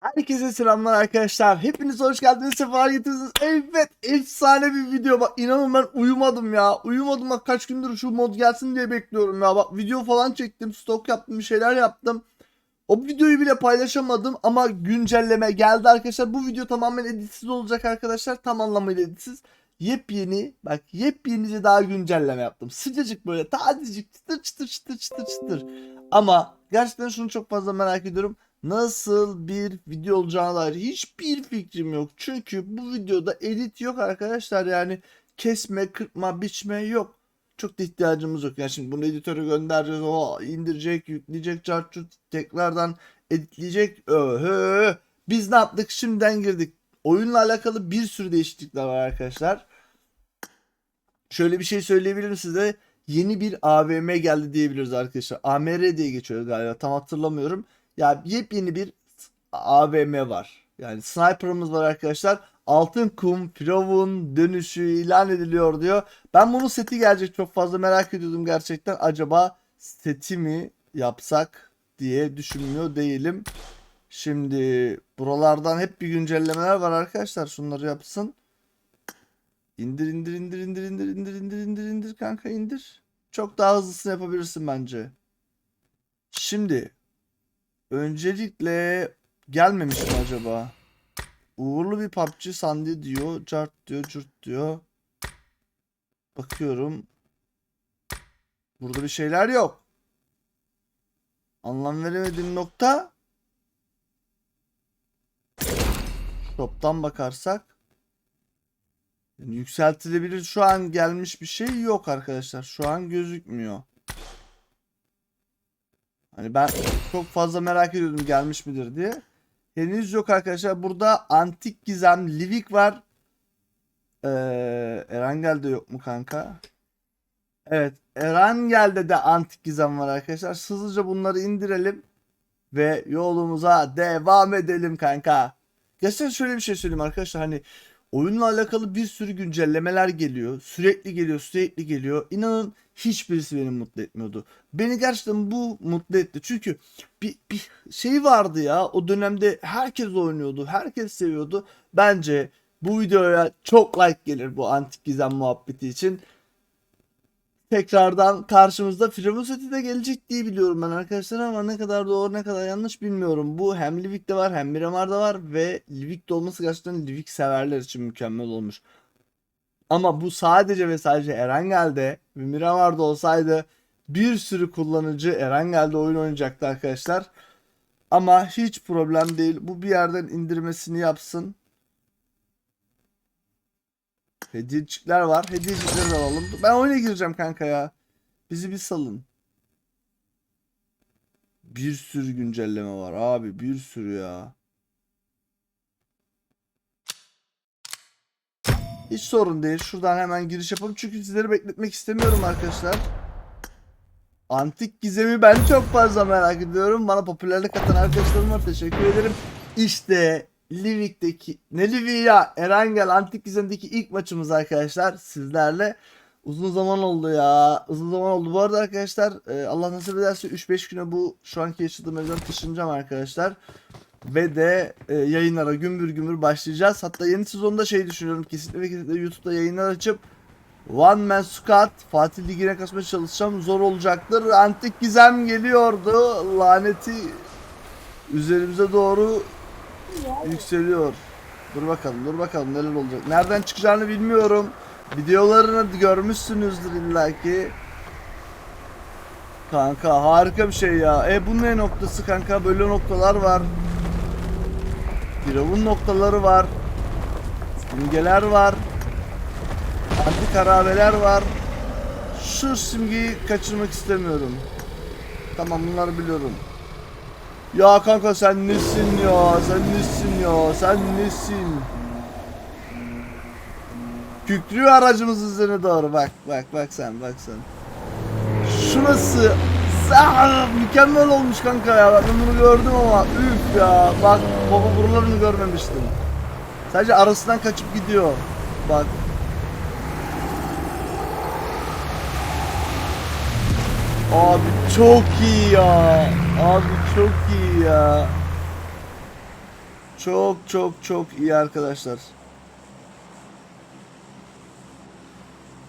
Herkese selamlar arkadaşlar. Hepiniz hoş geldiniz. Sefalar getirdiniz. Evet efsane bir video. Bak inanın ben uyumadım ya. Uyumadım bak kaç gündür şu mod gelsin diye bekliyorum ya. Bak video falan çektim. Stok yaptım bir şeyler yaptım. O videoyu bile paylaşamadım ama güncelleme geldi arkadaşlar. Bu video tamamen editsiz olacak arkadaşlar. Tam anlamıyla editsiz. Yepyeni bak yepyeni daha güncelleme yaptım. Sıcacık böyle tazecik çıtır çıtır çıtır çıtır çıtır. Ama gerçekten şunu çok fazla merak ediyorum nasıl bir video olacağına dair hiçbir fikrim yok. Çünkü bu videoda edit yok arkadaşlar. Yani kesme, kırpma, biçme yok. Çok da ihtiyacımız yok. Yani şimdi bunu editöre göndereceğiz. O indirecek, yükleyecek, çarçur tekrardan editleyecek. Öhö. Biz ne yaptık? Şimdiden girdik. Oyunla alakalı bir sürü değişiklikler var arkadaşlar. Şöyle bir şey söyleyebilirim size. Yeni bir AVM geldi diyebiliriz arkadaşlar. AMR diye geçiyor galiba. Tam hatırlamıyorum. Ya yepyeni bir AVM var. Yani sniper'ımız var arkadaşlar. Altın kum, firavun dönüşü ilan ediliyor diyor. Ben bunun seti gelecek çok fazla merak ediyordum gerçekten. Acaba seti mi yapsak diye düşünmüyor değilim. Şimdi buralardan hep bir güncellemeler var arkadaşlar. Şunları yapsın. İndir indir indir indir indir indir indir indir indir kanka indir. Çok daha hızlısını yapabilirsin bence. Şimdi Öncelikle gelmemiş mi acaba? Uğurlu bir PUBG sandı diyor. Cart diyor, cürt diyor. Bakıyorum. Burada bir şeyler yok. Anlam veremediğim nokta. Shop'tan bakarsak. Yani yükseltilebilir şu an gelmiş bir şey yok arkadaşlar. Şu an gözükmüyor. Hani ben çok fazla merak ediyordum gelmiş midir diye. Henüz yok arkadaşlar. Burada Antik Gizem, Livik var. Ee, Erangel'de yok mu kanka? Evet. Erangel'de de Antik Gizem var arkadaşlar. Hızlıca bunları indirelim. Ve yolumuza devam edelim kanka. Gerçekten şöyle bir şey söyleyeyim arkadaşlar. Hani oyunla alakalı bir sürü güncellemeler geliyor. Sürekli geliyor, sürekli geliyor. İnanın hiçbirisi beni mutlu etmiyordu. Beni gerçekten bu mutlu etti. Çünkü bir, bir şey vardı ya o dönemde herkes oynuyordu. Herkes seviyordu. Bence bu videoya çok like gelir bu antik gizem muhabbeti için. Tekrardan karşımızda seti de gelecek diye biliyorum ben arkadaşlar ama ne kadar doğru ne kadar yanlış bilmiyorum. Bu hem Livik'te var hem Miramar'da var ve Livik'te olması gerçekten Livik severler için mükemmel olmuş. Ama bu sadece ve sadece Erangel'de ve Miramar'da olsaydı bir sürü kullanıcı Erangel'de oyun oynayacaktı arkadaşlar. Ama hiç problem değil. Bu bir yerden indirmesini yapsın. Hediyecikler var. Hediyecikleri alalım. Ben oyuna gireceğim kanka ya. Bizi bir salın. Bir sürü güncelleme var abi. Bir sürü ya. Hiç sorun değil. Şuradan hemen giriş yapalım. Çünkü sizleri bekletmek istemiyorum arkadaşlar. Antik gizemi ben çok fazla merak ediyorum. Bana popülerlik atan arkadaşlarım var. Teşekkür ederim. İşte Livik'teki ne Livik ya Erangel Antik Gizem'deki ilk maçımız arkadaşlar sizlerle. Uzun zaman oldu ya. Uzun zaman oldu. Bu arada arkadaşlar e, Allah nasip ederse 3-5 güne bu şu anki yaşadığım evden taşınacağım arkadaşlar. Ve de e, yayınlara gümbür gümbür başlayacağız. Hatta yeni sezonda şey düşünüyorum. Kesinlikle kesinlikle YouTube'da yayınlar açıp One Man Squad Fatih Ligi'ne kasmaya çalışacağım. Zor olacaktır. Antik Gizem geliyordu. Laneti üzerimize doğru yükseliyor. Dur bakalım dur bakalım neler olacak. Nereden çıkacağını bilmiyorum. Videolarını görmüşsünüzdür illaki. Kanka harika bir şey ya. E bu ne noktası kanka? Böyle noktalar var. Firavun noktaları var. Simgeler var. Antik harabeler var. Şu simgeyi kaçırmak istemiyorum. Tamam bunları biliyorum. Ya kanka sen nesin ya? Sen nesin ya? Sen nesin? Kükrüyor aracımız üzerine doğru. Bak bak bak sen bak sen. Şurası Aa, mükemmel olmuş kanka ya. Ben bunu gördüm ama üf ya. Bak baba buralarını görmemiştim. Sadece arasından kaçıp gidiyor. Bak. Abi çok iyi ya. Abi çok iyi ya. Çok çok çok iyi arkadaşlar.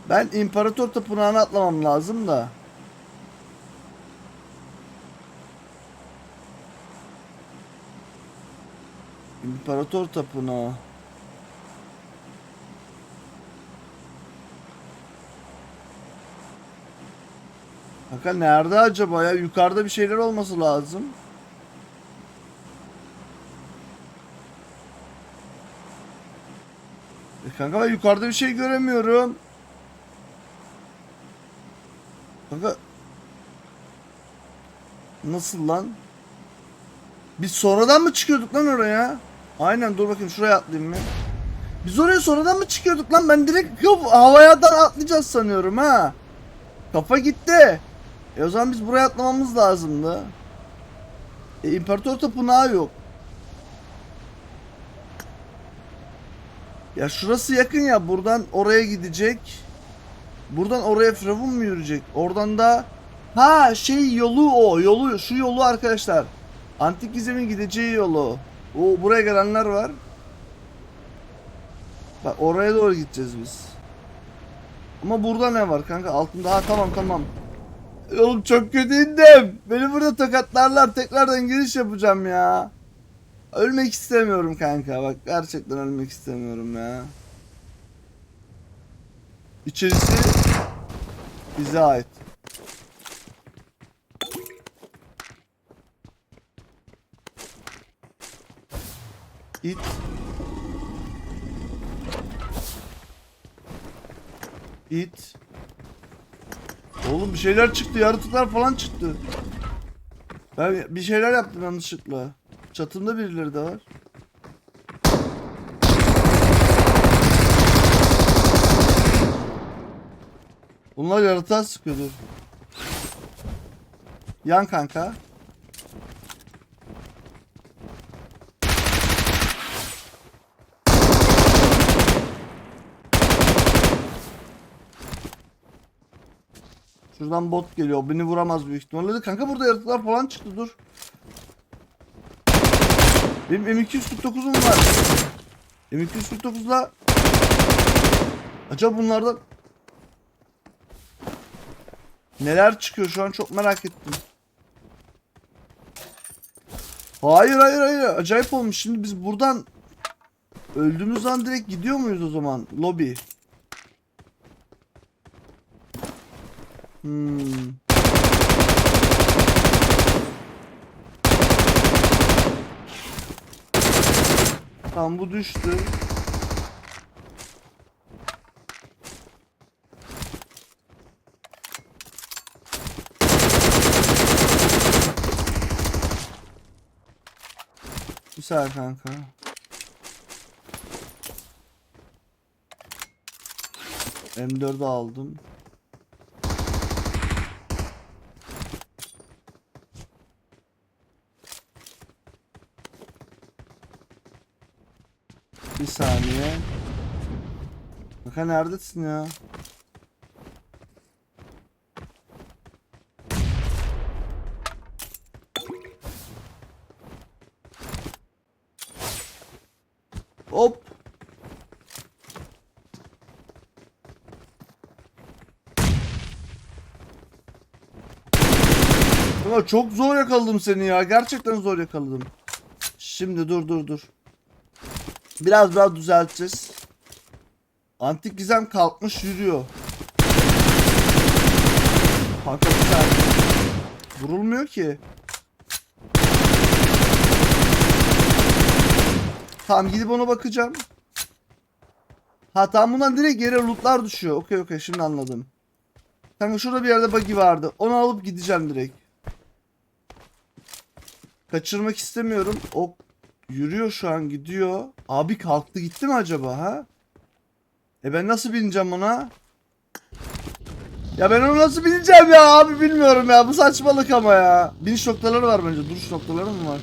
Ben İmparator Tapınağı'na atlamam lazım da. İmparator Tapınağı. Kanka nerede acaba ya? Yukarıda bir şeyler olması lazım. E kanka ben yukarıda bir şey göremiyorum. Kanka Nasıl lan? Biz sonradan mı çıkıyorduk lan oraya? Aynen dur bakayım şuraya atlayayım mı? Biz oraya sonradan mı çıkıyorduk lan? Ben direkt yok havayadan atlayacağız sanıyorum ha. Kafa gitti. E o zaman biz buraya atlamamız lazımdı. E İmparator Tapınağı yok. Ya şurası yakın ya. Buradan oraya gidecek. Buradan oraya Firavun mu yürüyecek? Oradan da ha şey yolu o. Yolu şu yolu arkadaşlar. Antik Gizem'in gideceği yolu. O buraya gelenler var. Bak oraya doğru gideceğiz biz. Ama burada ne var kanka? Altında ha tamam tamam. Oğlum çok kötü indim. Beni burada tokatlarlar. Tekrardan giriş yapacağım ya. Ölmek istemiyorum kanka. Bak gerçekten ölmek istemiyorum ya. İçerisi bize ait. İt. İt. Oğlum bir şeyler çıktı. Yaratıklar falan çıktı. Ben bir şeyler yaptım yanlışlıkla. Çatımda birileri de var. Bunlar yaratığa sıkıyordur. Yan kanka. Şuradan bot geliyor. Beni vuramaz büyük ihtimalle. Kanka burada yaratıklar falan çıktı dur. Benim M249'um var. M249'la Acaba bunlardan Neler çıkıyor şu an çok merak ettim. Hayır hayır hayır acayip olmuş. Şimdi biz buradan öldüğümüz an direkt gidiyor muyuz o zaman? Lobby. Hmm. Tamam bu düştü. Güzel kanka. M4'ü aldım. Saniye. Kanka neredesin ya? Hop. Ama çok zor yakaladım seni ya. Gerçekten zor yakaladım. Şimdi dur dur dur. Biraz daha düzelteceğiz. Antik gizem kalkmış yürüyor. Kanka güzel. Vurulmuyor ki. Tamam gidip ona bakacağım. Ha tamam bundan direkt yere lootlar düşüyor. Okey okey şimdi anladım. Kanka şurada bir yerde buggy vardı. Onu alıp gideceğim direkt. Kaçırmak istemiyorum. O yürüyor şu an gidiyor. Abi kalktı gitti mi acaba ha? E ben nasıl bineceğim ona? Ya ben ona nasıl bineceğim ya abi bilmiyorum ya. Bu saçmalık ama ya. Biniş noktaları var bence. Duruş noktaları mı var?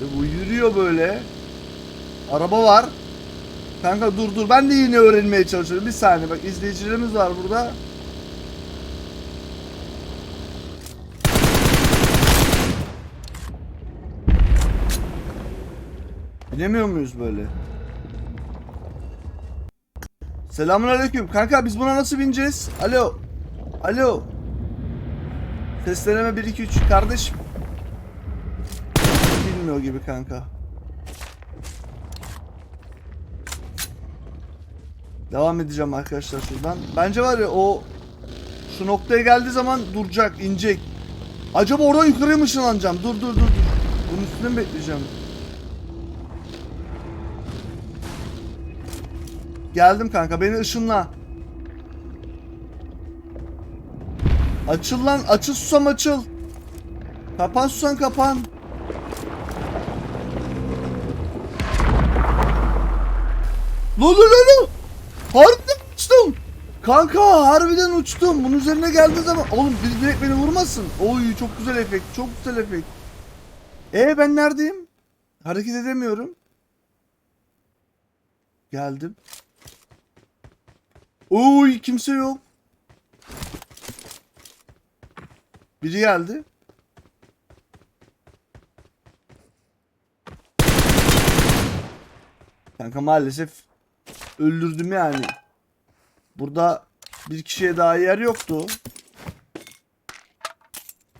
E bu yürüyor böyle. Araba var. Kanka dur dur ben de yine öğrenmeye çalışıyorum. Bir saniye bak izleyicilerimiz var burada. Binemiyor muyuz böyle? Selamun aleyküm. Kanka biz buna nasıl bineceğiz? Alo. Alo. Sesleneme 1 2 3 kardeşim. Bilmiyor gibi kanka. Devam edeceğim arkadaşlar şuradan. Bence var ya o şu noktaya geldiği zaman duracak, inecek. Acaba oradan yukarıya mı ışınlanacağım? Dur dur dur dur. Bunun üstünde mi bekleyeceğim? Geldim kanka beni ışınla. Açıl lan açıl susam açıl. Kapan susan kapan. Lo lo lo lo. Harbiden uçtum. Kanka harbiden uçtum. Bunun üzerine geldiği zaman oğlum bir direkt beni vurmasın. Oy çok güzel efekt. Çok güzel efekt. E ben neredeyim? Hareket edemiyorum. Geldim. Oy kimse yok. Biri geldi. Kanka maalesef öldürdüm yani. Burada bir kişiye daha yer yoktu.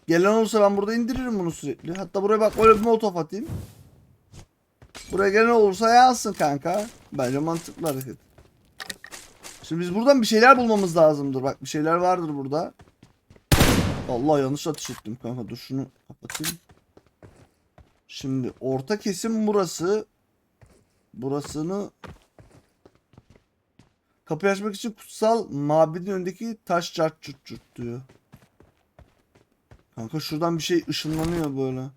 Gelen olursa ben burada indiririm bunu sürekli. Hatta buraya bak böyle bir molotof atayım. Buraya gelen olursa yansın kanka. Bence mantıklı hareket. Şimdi biz buradan bir şeyler bulmamız lazımdır. Bak bir şeyler vardır burada. Allah yanlış atış ettim kanka. Dur şunu kapatayım. Şimdi orta kesim burası. Burasını Kapıyı açmak için kutsal mabedin önündeki taş cart curt curt diyor. Kanka şuradan bir şey ışınlanıyor böyle.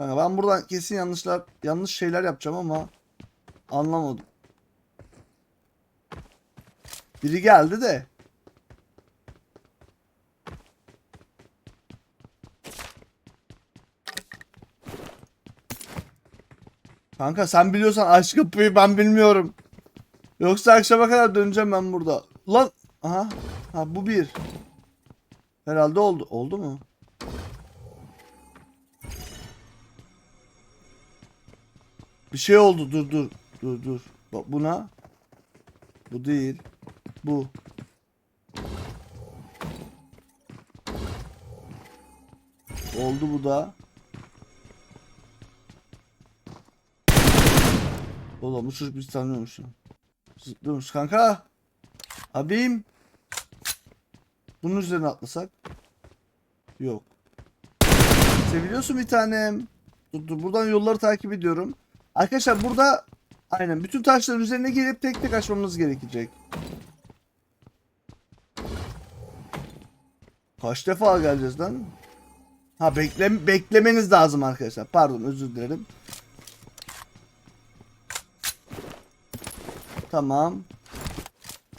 Ben buradan kesin yanlışlar yanlış şeyler yapacağım ama anlamadım. Biri geldi de. Kanka sen biliyorsan aç kapıyı ben bilmiyorum. Yoksa akşama kadar döneceğim ben burada. Lan aha. Ha bu bir. Herhalde oldu. Oldu mu? Bir şey oldu. Dur dur. Dur dur. Bak buna. Bu değil. Bu. Oldu bu da. Oğlum bu çocuk bizi tanıyormuş. Zıplıyormuş kanka. Abim. Bunun üzerine atlasak. Yok. Seviliyorsun bir tanem. Dur, dur buradan yolları takip ediyorum. Arkadaşlar burada aynen bütün taşların üzerine gelip tek tek açmamız gerekecek. Kaç defa geleceğiz lan? Ha bekle beklemeniz lazım arkadaşlar. Pardon özür dilerim. Tamam.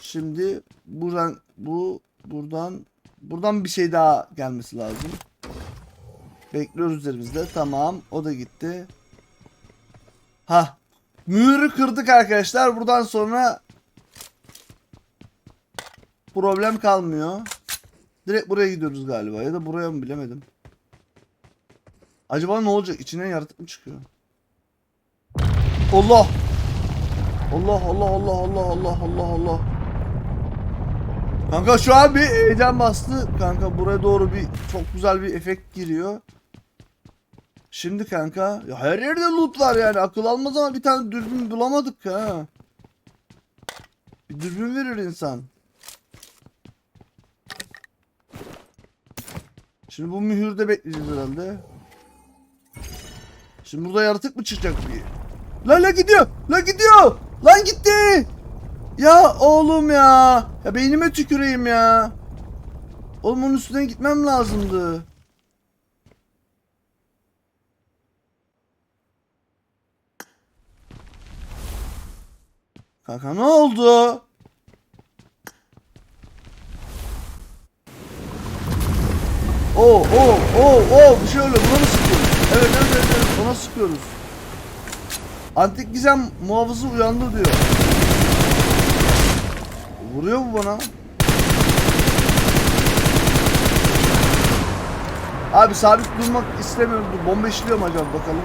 Şimdi buradan bu buradan buradan bir şey daha gelmesi lazım. Bekliyoruz üzerimizde. Tamam. O da gitti. Ha. Mühürü kırdık arkadaşlar. Buradan sonra problem kalmıyor. Direkt buraya gidiyoruz galiba. Ya da buraya mı bilemedim. Acaba ne olacak? İçinden yaratık mı çıkıyor? Allah! Allah Allah Allah Allah Allah Allah Allah. Kanka şu an bir heyecan bastı. Kanka buraya doğru bir çok güzel bir efekt giriyor. Şimdi kanka ya her yerde loot var yani akıl almaz ama bir tane dürbün bulamadık ha. Bir dürbün verir insan. Şimdi bu mühürde bekleyeceğiz herhalde. Şimdi burada yaratık mı çıkacak bir? Lan la gidiyor. La gidiyor. Lan gitti. Ya oğlum ya. Ya beynime tüküreyim ya. Oğlum onun üstüne gitmem lazımdı. Kanka ne oldu? Oo oo oo oo bir şey öyle buna mı sıkıyoruz? Evet evet evet, evet ona sıkıyoruz. Antik gizem muhafızı uyandı diyor. Vuruyor mu bana? Abi sabit durmak istemiyorum. Bomba işliyor mu acaba bakalım.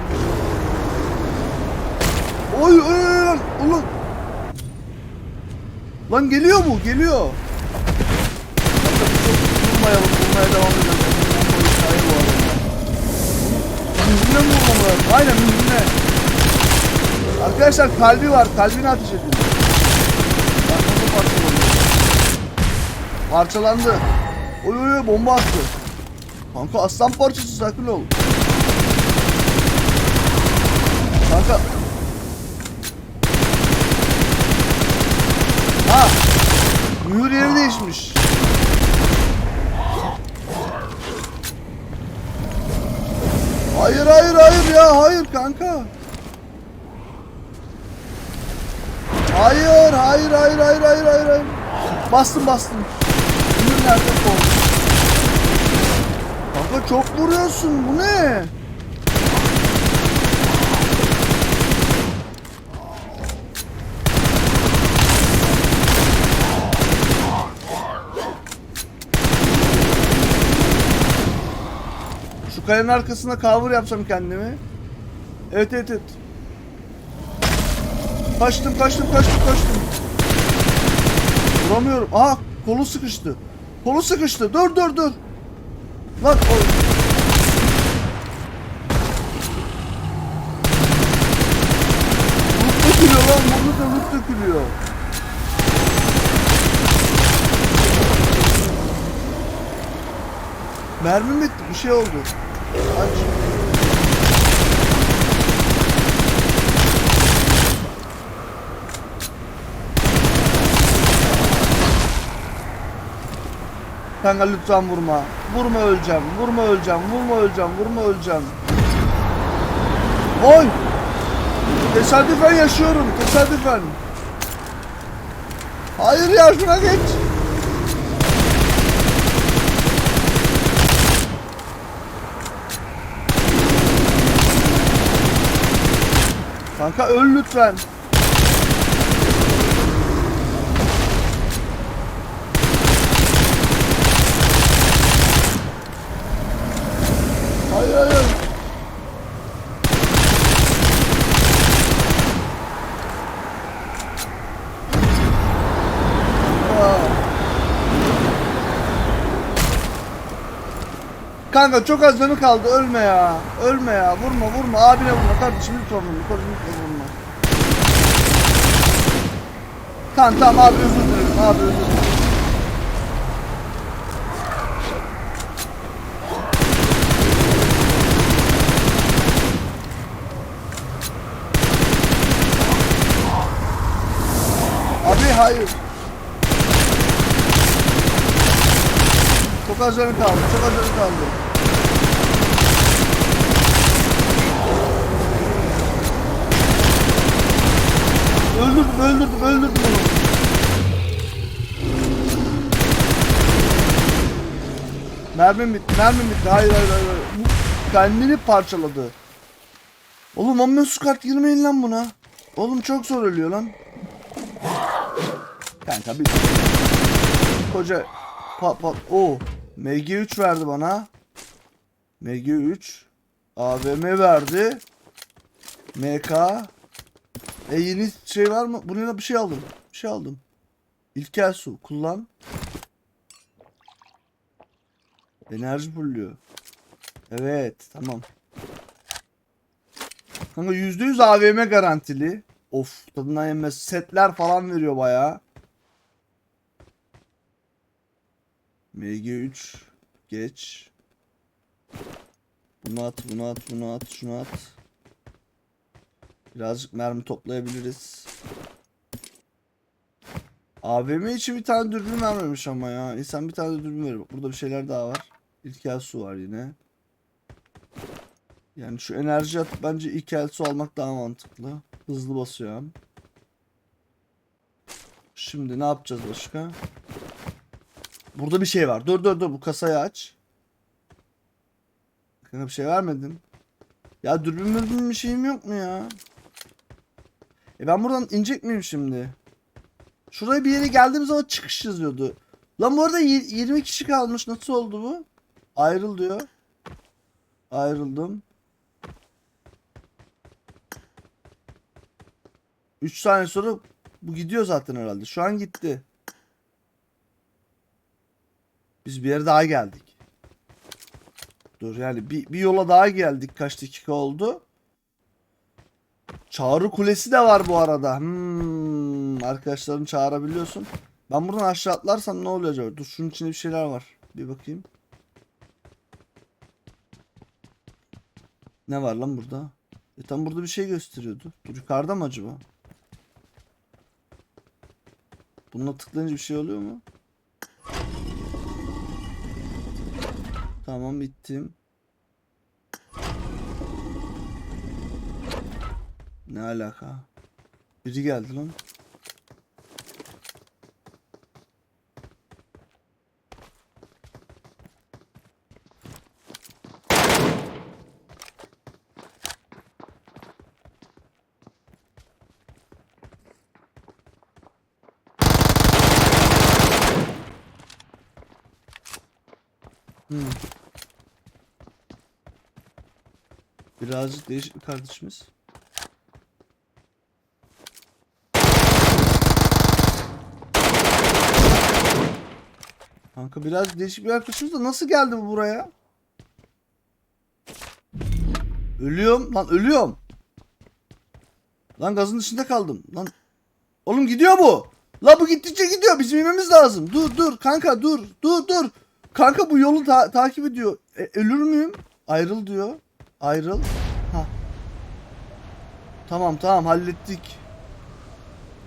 Oy oy oy lan. Ulan. Lan geliyor mu? Geliyor. Vurmayalım. Vurmaya devam edelim. Bu. Mühürle mi vurmam? Aynen mühürle. Arkadaşlar kalbi var. Kalbini ateş edin. Bak nasıl parçalanıyor. Parçalandı. Oy oy oy bomba attı. Kanka aslan parçası sakın ol. Kanka. Ha. Mühür yeri değişmiş. Hayır hayır hayır ya hayır kanka. Hayır hayır hayır hayır hayır hayır hayır. Bastım bastım. Mühür nerede? Kanka çok vuruyorsun bu ne? Şu kayanın arkasına cover yapsam kendimi. Evet evet evet. Kaçtım kaçtım kaçtım kaçtım. Vuramıyorum. Aha kolu sıkıştı. Kolu sıkıştı. Dur dur dur. Lan o... Loot dökülüyor lan. Burada da loot dökülüyor. Mermim bitti. Bir şey oldu. Aç. Kanka lütfen vurma. Vurma öleceğim. Vurma öleceğim. Vurma öleceğim. Vurma öleceğim. Oy! Tesadüfen yaşıyorum. Tesadüfen. Hayır ya şuna geç. Kanka öl lütfen. Hayır hayır. Aa. Kanka çok az canı kaldı ölme ya. Ölme ya. Vurma vurma. Abine vurma. Kardeşim lütfen vurma. Kardeşim lütfen vurma. Tamam tamam abi özür dilerim. Abi özür dilerim. Abi hayır. Çok az canı kaldı. Çok az canı kaldı. Öldürdüm, öldürdüm, onu. Mermim bitti, mermim bitti. Hayır, hayır. hayır. Bu kendini parçaladı. Oğlum amma su kart girmeyin lan buna. Oğlum çok zor ölüyor lan. Kanka bir koca pat pat o MG3 verdi bana. MG3 AVM verdi. MK E yeni şey var mı? Bununla bir şey aldım. Bir şey aldım. İlkel su kullan. Enerji fulluyor. Evet tamam. Kanka %100 AVM garantili. Of tadından yenmez. Setler falan veriyor bayağı. MG3 geç. Bunu at, bunu at, bunu at, şunu at. Birazcık mermi toplayabiliriz. AVM için bir tane dürbün vermemiş ama ya. İnsan bir tane dürbün verir. Bak Burada bir şeyler daha var. İlkel su var yine. Yani şu enerji atıp bence ilkel su almak daha mantıklı. Hızlı basıyor hem. Şimdi ne yapacağız başka? Burada bir şey var. Dur dur dur bu kasayı aç. Kanka bir şey vermedin. Ya dürbün mürbün bir şeyim yok mu ya? E ben buradan inecek miyim şimdi? Şuraya bir yere geldiğim zaman çıkış yazıyordu. Lan bu arada y- 20 kişi kalmış. Nasıl oldu bu? Ayrıl diyor. Ayrıldım. 3 saniye sonra bu gidiyor zaten herhalde. Şu an gitti. Biz bir yere daha geldik. Dur yani bir, bir yola daha geldik. Kaç dakika oldu? Çağrı Kulesi de var bu arada. Hmm, arkadaşlarını çağırabiliyorsun. Ben buradan aşağı atlarsam ne oluyor acaba? Dur şunun içinde bir şeyler var. Bir bakayım. Ne var lan burada? E tam burada bir şey gösteriyordu. Dur yukarıda mı acaba? Bununla tıklayınca bir şey oluyor mu? Tamam bittim. Ne alaka? Biri geldi lan. Birazcık değişik bir kardeşimiz. Kanka biraz değişik bir arkadaşımız da nasıl geldi bu buraya? Ölüyorum lan ölüyorum. Lan gazın dışında kaldım. Lan oğlum gidiyor bu. La bu gittikçe gidiyor. Bizim inmemiz lazım. Dur dur kanka dur. Dur dur. Kanka bu yolu ta- takip ediyor. E, ölür müyüm? Ayrıl diyor. Ayrıl. Ha. Tamam tamam hallettik.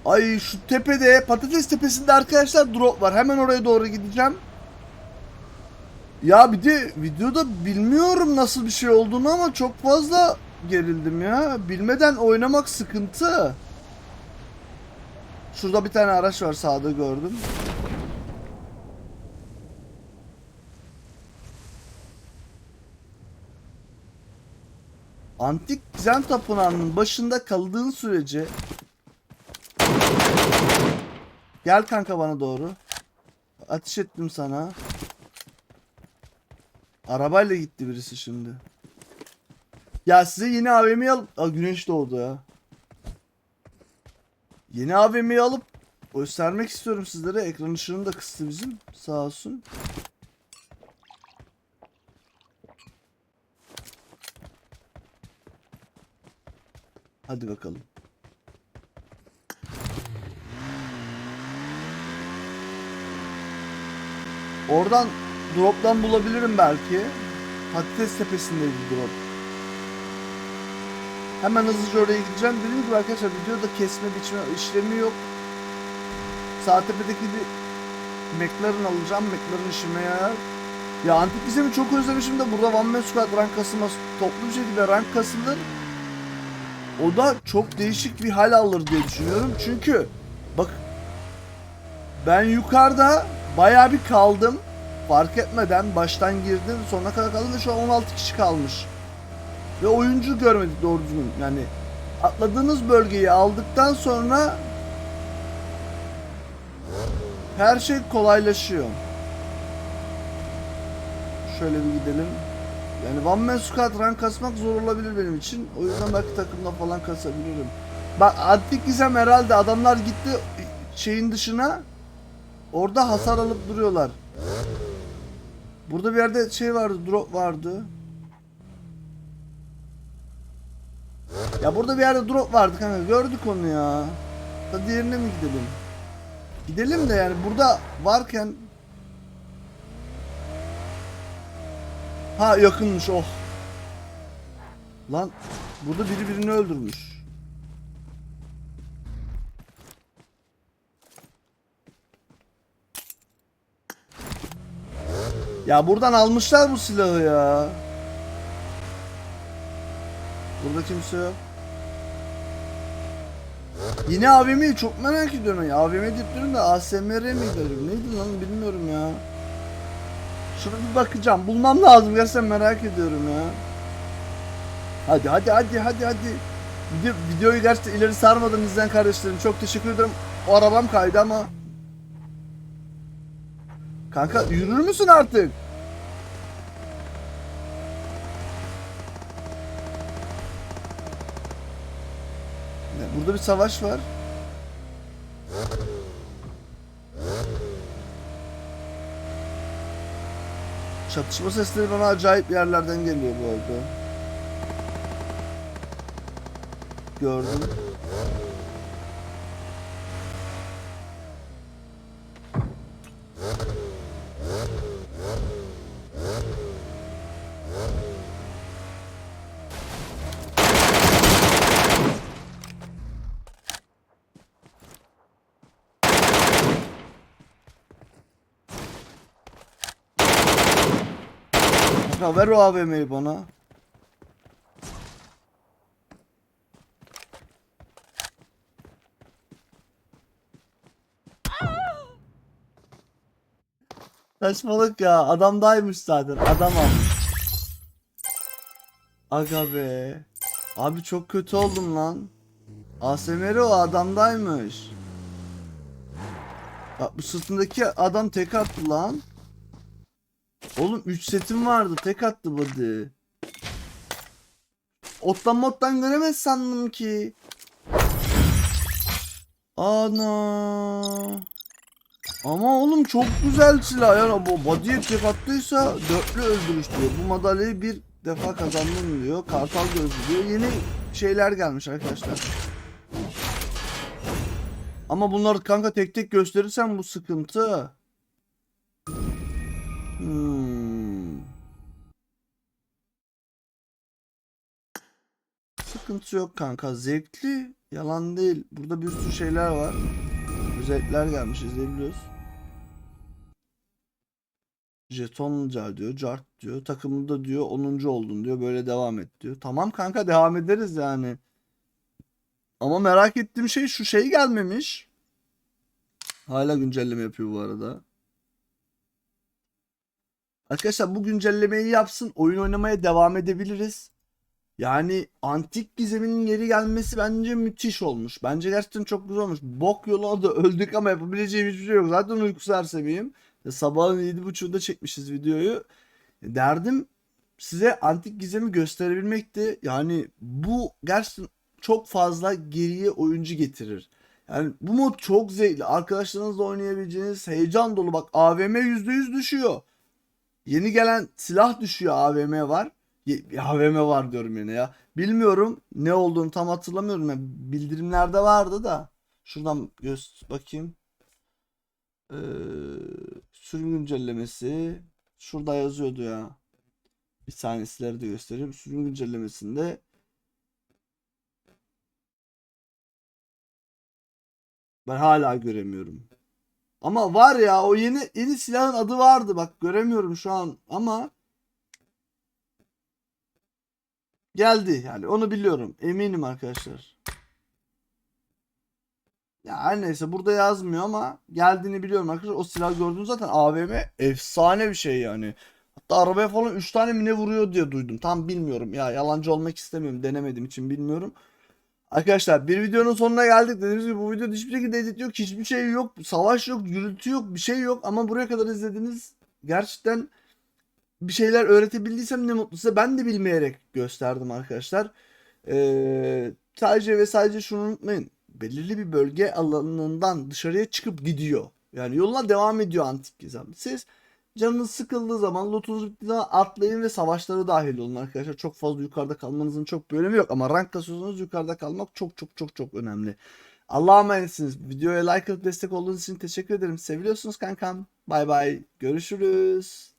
Ay şu tepede patates tepesinde arkadaşlar drop var. Hemen oraya doğru gideceğim. Ya bir de videoda bilmiyorum nasıl bir şey olduğunu ama çok fazla gerildim ya. Bilmeden oynamak sıkıntı. Şurada bir tane araç var sağda gördüm. Antik Gizem Tapınağı'nın başında kaldığın sürece Gel kanka bana doğru. Ateş ettim sana. Arabayla gitti birisi şimdi. Ya size yeni AVM'yi alıp... Aa, güneş doğdu ya. Yeni AVM'yi alıp göstermek istiyorum sizlere. Ekran ışığını da kıstı bizim. Sağ olsun. Hadi bakalım. Oradan drop'tan bulabilirim belki. Patates tepesindeydi drop. Hemen hızlıca oraya gideceğim. Dediğim gibi arkadaşlar videoda kesme biçme işlemi yok. Sağ tepedeki bir McLaren alacağım. McLaren işime yarar. Ya Antik Gizem'i çok özlemişim de burada One Man Squad rank kasılmaz. Toplu bir şekilde rank kasılır. O da çok değişik bir hal alır diye düşünüyorum. Çünkü bak ben yukarıda Bayağı bir kaldım. Fark etmeden baştan girdim. Sonuna kadar kaldım da şu an 16 kişi kalmış. Ve oyuncu görmedik doğru düzgün. Yani atladığınız bölgeyi aldıktan sonra her şey kolaylaşıyor. Şöyle bir gidelim. Yani One Man Squad rank kasmak zor olabilir benim için. O yüzden belki takımda falan kasabilirim. Bak Antik Gizem herhalde adamlar gitti şeyin dışına Orada hasar alıp duruyorlar. Burada bir yerde şey vardı, drop vardı. Ya burada bir yerde drop vardı kanka. Gördük onu ya. Da diğerine mi gidelim? Gidelim de yani burada varken Ha yakınmış oh. Lan burada biri birini öldürmüş. Ya buradan almışlar bu silahı ya. Burada kimse yok. Yine AVM'yi çok merak ediyorum ya. AVM deyip durun da ASMR mi gidelim? Neydi lan bilmiyorum ya. Şuna bir bakacağım. Bulmam lazım. Gerçekten merak ediyorum ya. Hadi hadi hadi hadi hadi. Video, videoyu gerçekten ileri sarmadan izleyen kardeşlerim çok teşekkür ederim. O arabam kaydı ama. Kanka yürür müsün artık? Burada bir savaş var. Çatışma sesleri bana acayip yerlerden geliyor bu arada. Gördüm. Ya ver o AVM'yi bana. Saçmalık ya. Adamdaymış zaten. Adam almış. Aga be. Abi çok kötü oldum lan. ASMR o adamdaymış. Bak bu sırtındaki adam tek attı lan. Oğlum 3 setim vardı tek attı body. Ottan moddan göremez sandım ki. Ana. Ama oğlum çok güzel silah yani bu body'ye tek attıysa dörtlü öldürüş diyor. Bu madalyayı bir defa kazandım diyor. Kartal gözlü diyor. Yeni şeyler gelmiş arkadaşlar. Ama bunları kanka tek tek gösterirsen bu sıkıntı. Hmm. Sıkıntı yok kanka. Zevkli. Yalan değil. Burada bir sürü şeyler var. Özellikler gelmiş izleyebiliyoruz. Jetonca diyor. Cart diyor. Takımında diyor 10. oldun diyor. Böyle devam et diyor. Tamam kanka devam ederiz yani. Ama merak ettiğim şey şu şey gelmemiş. Hala güncelleme yapıyor bu arada. Arkadaşlar bu güncellemeyi yapsın. Oyun oynamaya devam edebiliriz. Yani antik gizemin geri gelmesi bence müthiş olmuş. Bence gerçekten çok güzel olmuş. Bok yoluna da öldük ama yapabileceğim hiçbir şey yok. Zaten uyku sersemiyim. Sabahın 7.30'da çekmişiz videoyu. Derdim size antik gizemi gösterebilmekti. Yani bu gerçekten çok fazla geriye oyuncu getirir. Yani bu mod çok zevkli. Arkadaşlarınızla oynayabileceğiniz heyecan dolu. Bak AVM %100 düşüyor. Yeni gelen silah düşüyor AVM var. Ye- AVM var diyorum yine ya. Bilmiyorum ne olduğunu tam hatırlamıyorum. Yani bildirimlerde vardı da. Şuradan göz bakayım. Ee, sürüm güncellemesi. Şurada yazıyordu ya. Bir tanesileri de göstereyim. Sürüm güncellemesinde ben hala göremiyorum. Ama var ya o yeni yeni silahın adı vardı bak göremiyorum şu an ama geldi yani onu biliyorum eminim arkadaşlar. Ya her neyse burada yazmıyor ama geldiğini biliyorum arkadaşlar. O silah gördüğünüz zaten AVM efsane bir şey yani. Hatta arabaya falan 3 tane mi ne vuruyor diye duydum. Tam bilmiyorum ya yalancı olmak istemiyorum denemediğim için bilmiyorum. Arkadaşlar bir videonun sonuna geldik. Dediğimiz gibi bu videoda hiçbir şekilde edit yok. Hiçbir şey yok. Savaş yok. Gürültü yok. Bir şey yok. Ama buraya kadar izlediniz. Gerçekten bir şeyler öğretebildiysem ne mutlu size. Ben de bilmeyerek gösterdim arkadaşlar. Ee, sadece ve sadece şunu unutmayın. Belirli bir bölge alanından dışarıya çıkıp gidiyor. Yani yoluna devam ediyor antik gizem. Siz canınız sıkıldığı zaman, lootunuz bittiği zaman atlayın ve savaşlara dahil olun arkadaşlar. Çok fazla yukarıda kalmanızın çok bir önemi yok ama rank kasıyorsanız yukarıda kalmak çok çok çok çok önemli. Allah'a emanetsiniz. Videoya like atıp destek olduğunuz için teşekkür ederim. Seviyorsunuz kankam. Bay bay. Görüşürüz.